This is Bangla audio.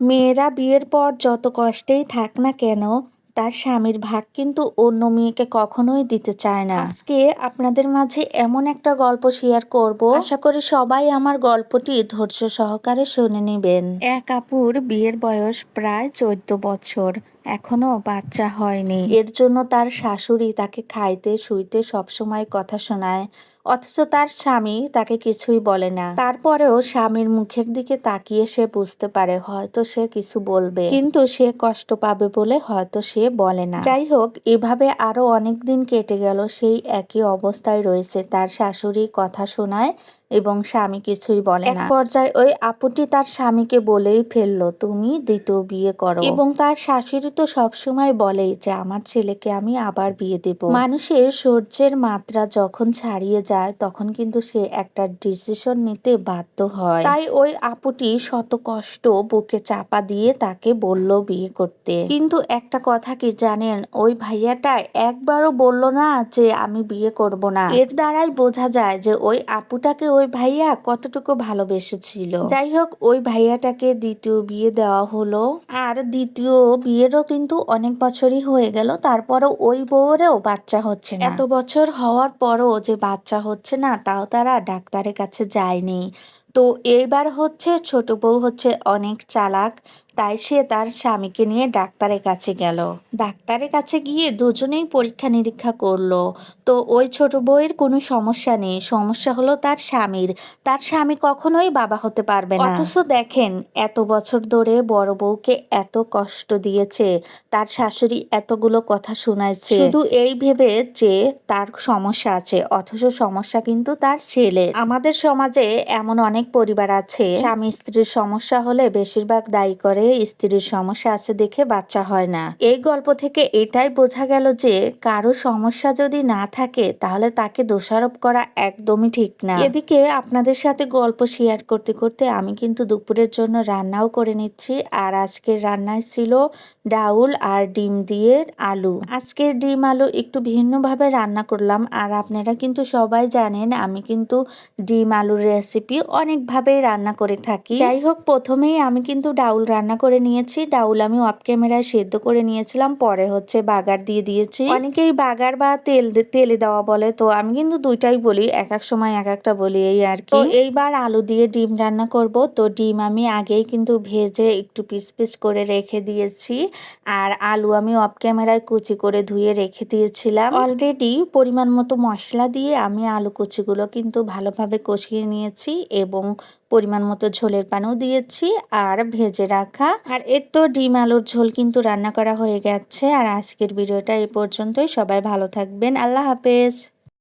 মেয়েরা বিয়ের পর যত কষ্টেই থাক না কেন, তার স্বামীর ভাগ কিন্তু অন্য মেয়েকে কখনোই দিতে চায় না। আজকে আপনাদের মাঝে এমন একটা গল্প শেয়ার করব। আশা করি সবাই আমার গল্পটি ধৈর্য সহকারে শুনে নেবেন। এক আপুর বিয়ের বয়স প্রায় চোদ্দ বছর। এখনও বাচ্চা হয়নি। এর জন্য তার শাশুড়ি তাকে খাইতে, শুইতে সবসময় কথা শোনায়। অথচ তার স্বামী তাকে কিছুই বলে না। তারপরেও স্বামীর মুখের দিকে তাকিয়ে সে বুঝতে পারে, হয়তো সে কিছু বলবে। কিন্তু সে কষ্ট পাবে বলে হয়তো সে বলে না। যাই হোক, এভাবে আরও অনেক দিন কেটে গেল, সেই একই অবস্থায় রয়েছে। তার শাশুড়ি কথা শোনায় এবং স্বামী কিছুই বলে না। পর্যায়ে ওই আপুটি তার স্বামীকে বলেই ফেলল তুমি দ্বিতীয় বিয়ে করো। এবং তার শাশুড়ি তো সবসময় বলেই যে আমার ছেলেকে আমি আবার বিয়ে দেব। মানুষের সূর্যের মাত্রা যখন ছাড়িয়ে যায় তখন কিন্তু সে একটা ডিসিশন নিতে বাধ্য হয়। তাই ওই আপুটি শত কষ্ট বুকে চাপা দিয়ে তাকে বলল বিয়ে করতে। কিন্তু একটা কথা কি জানেন? ওই ভাইয়াটা একবারও বলল না যে আমি বিয়ে করব না। এর দ্বারাই বোঝা যায় যে ওই আপুটাকে ওই ভাইয়া কতটুকু ভালোবেসেছিল? যাই হোক ওই ভাইয়াটাকে দ্বিতীয় বিয়ে দেওয়া হলো। আর দ্বিতীয় বিয়েরও কিন্তু অনেক বছরই হয়ে গেল, তারপরও ওই বউরেও বাচ্চা হচ্ছে না। এত বছর হওয়ার পরও যে বাচ্চা হচ্ছে না, তাও তারা ডাক্তারের কাছে যায়নি। তো এইবার হচ্ছে ছোট বউ হচ্ছে অনেক চালাক তাই সে তার স্বামীকে নিয়ে ডাক্তারের কাছে গেল। ডাক্তারের কাছে গিয়ে দুজনেই পরীক্ষা নিরীক্ষা করল। তো ওই ছোট বউয়ের কোনো সমস্যা নেই সমস্যা হলো তার স্বামীর। তার স্বামী কখনোই বাবা হতে পারবে না। অথচ দেখেন এত বছর ধরে বড় বউকে এত কষ্ট দিয়েছে তার শাশুড়ি এতগুলো কথা শোনাইছে। শুধু এই ভেবে যে তার সমস্যা আছে অথচ সমস্যা কিন্তু তার ছেলে আমাদের সমাজে এমন অনেক পরিবার আছে। স্বামী স্ত্রীর সমস্যা হলে বেশিরভাগ দায়ী করে স্ত্রীর সমস্যা আছে দেখে বাচ্চা হয় না। এই গল্প থেকে এটাই বোঝা গেল যে কারও সমস্যা যদি না থাকে তাহলে তাকে দোষারোপ করা একদমই ঠিক না। এদিকে আপনাদের সাথে গল্প শেয়ার করতে করতে আমি কিন্তু দুপুরের জন্য রান্নাও করে নিচ্ছি। আর আজকের রান্নায় ছিল ডাউল আর ডিম দিয়ে আলু। আজকের ডিম আলু একটু ভিন্নভাবে রান্না করলাম। আর আপনারা কিন্তু সবাই জানেন আমি কিন্তু ডিম আলুর রেসিপি অনেকভাবেই রান্না করে থাকি। যাই হোক প্রথমেই আমি কিন্তু ডাউল রান্না করে নিয়েছি। ডাউল আমি অফ ক্যামেরায় সেদ্ধ করে নিয়েছিলাম পরে হচ্ছে বাগার দিয়ে দিয়েছি। অনেকেই বাগার বা তেল তেলে দেওয়া বলে তো আমি কিন্তু দুইটাই বলি এক এক সময় এক একটা বলি এই আর কি। এইবার আলু দিয়ে ডিম রান্না করব। তো ডিম আমি আগেই কিন্তু ভেজে একটু পিস পিস করে রেখে দিয়েছি। আর আলু আমি অফ ক্যামেরায় কুচি করে ধুয়ে রেখে দিয়েছিলাম। অলরেডি পরিমাণ মতো মশলা দিয়ে আমি আলু কুচিগুলো কিন্তু ভালোভাবে কষিয়ে নিয়েছি এবং পরিমাণ মতো ঝোলের পানও দিয়েছি আর ভেজে রাখা। আর এর তো ডিম আলুর ঝোল কিন্তু রান্না করা হয়ে গেছে। আর আজকের ভিডিওটা এই পর্যন্তই। সবাই ভালো থাকবেন। আল্লাহ হাফেজ।